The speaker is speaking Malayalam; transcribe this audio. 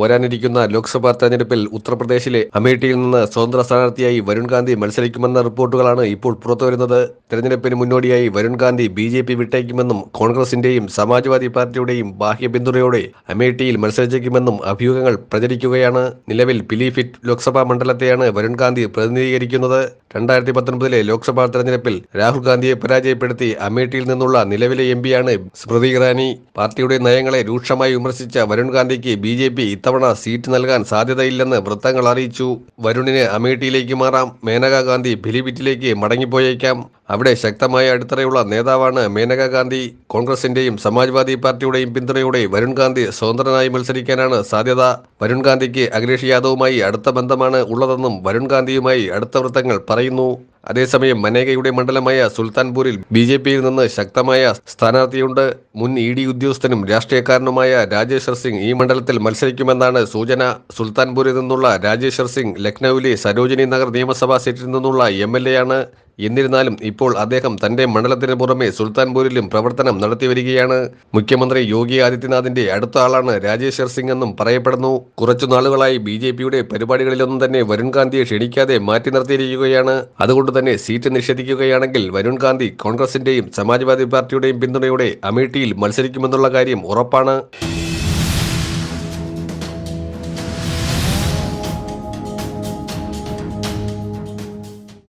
വരാനിരിക്കുന്ന ലോക്സഭാ തെരഞ്ഞെടുപ്പിൽ ഉത്തർപ്രദേശിലെ അമേഠിയിൽ നിന്ന് സ്വതന്ത്ര സ്ഥാനാർത്ഥിയായി വരുൺ ഗാന്ധി മത്സരിക്കുമെന്ന റിപ്പോർട്ടുകളാണ് ഇപ്പോൾ പുറത്തുവരുന്നത്. തെരഞ്ഞെടുപ്പിന് മുന്നോടിയായി Varun Gandhi B J P വിട്ടേക്കുമെന്നും കോൺഗ്രസിന്റെയും സമാജ്വാദി പാർട്ടിയുടെയും ബാഹ്യ പിന്തുണയോടെ അമേഠിയിൽ മത്സരിച്ചേക്കുമെന്നും അഭ്യൂഹങ്ങൾ പ്രചരിക്കുകയാണ്. നിലവിൽ പിലിഫിറ്റ് ലോക്സഭാ മണ്ഡലത്തെയാണ് വരുൺ ഗാന്ധി പ്രതിനിധീകരിക്കുന്നത്. രണ്ടായിരത്തി പത്തൊൻപതിലെ ലോക്സഭാ തെരഞ്ഞെടുപ്പിൽ രാഹുൽ ഗാന്ധിയെ പരാജയപ്പെടുത്തി അമേഠിയിൽ നിന്നുള്ള നിലവിലെ എം പിയാണ് സ്മൃതി ഇറാനി. പാർട്ടിയുടെ നയങ്ങളെ രൂക്ഷമായി വിമർശിച്ച വരുൺ ഗാന്ധിക്ക് ബി ജെ പി ഇത്തവണ സീറ്റ് നൽകാൻ സാധ്യതയില്ലെന്ന് വൃത്തങ്ങൾ അറിയിച്ചു. വരുണിന് അമേഠിയിലേക്ക് മാറാം. മേനകാ ഗാന്ധി ഫിലിപിറ്റിലേക്ക് മടങ്ങിപ്പോയേക്കാം. അവിടെ ശക്തമായ അടിത്തറയുള്ള നേതാവാണ് മേനകാ ഗാന്ധി. കോൺഗ്രസിന്റെയും സമാജ്വാദി പാർട്ടിയുടെയും പിന്തുണയോടെ വരുൺ ഗാന്ധി സ്വതന്ത്രനായി മത്സരിക്കാനാണ് സാധ്യത. വരുൺ ഗാന്ധിക്ക് അഖിലേഷ് യാദവുമായി അടുത്ത ബന്ധമാണ് ഉള്ളതെന്നും വരുൺ ഗാന്ധിയുമായി അടുത്ത വൃത്തങ്ങൾ പറയുന്നു. അതേസമയം മനേകയുടെ മണ്ഡലമായ സുൽത്താൻപൂരിൽ ബി ജെ പിയിൽ നിന്ന് ശക്തമായ സ്ഥാനാർത്ഥിയുണ്ട്. മുൻ ഇ ഡി ഉദ്യോഗസ്ഥനും രാഷ്ട്രീയക്കാരനുമായ രാജേശ്വർ സിംഗ് ഈ മണ്ഡലത്തിൽ മത്സരിക്കുമെന്നാണ് സൂചന. സുൽത്താൻപൂരിൽ നിന്നുള്ള രാജേശ്വർ സിംഗ് ലക്നൌവിലെ സരോജിനി നഗർ നിയമസഭാ സീറ്റിൽ നിന്നുള്ള എം എൽ എ ആണ്. എന്നിരുന്നാലും ഇപ്പോൾ അദ്ദേഹം തന്റെ മണ്ഡലത്തിന് പുറമെ സുൽത്താൻപൂരിലും പ്രവർത്തനം നടത്തിവരികയാണ് മുഖ്യമന്ത്രി യോഗി ആദിത്യനാഥിന്റെ അടുത്ത ആളാണ് രാജേശ്വർ സിംഗ് എന്നും പറയപ്പെടുന്നു. കുറച്ചു നാളുകളായി ബി ജെ പിയുടെ പരിപാടികളിലൊന്നും തന്നെ വരുൺ ഗാന്ധിയെ ക്ഷണിക്കാതെ മാറ്റി നിർത്തിയിരിക്കുകയാണ്. അതുകൊണ്ട് തന്നെ സീറ്റ് നിഷേധിക്കുകയാണെങ്കിൽ വരുൺ ഗാന്ധി കോൺഗ്രസിന്റെയും സമാജ്വാദി പാർട്ടിയുടെയും പിന്തുണയോടെ അമേഠിയിൽ മത്സരിക്കുമെന്നുള്ള കാര്യം ഉറപ്പാണ്.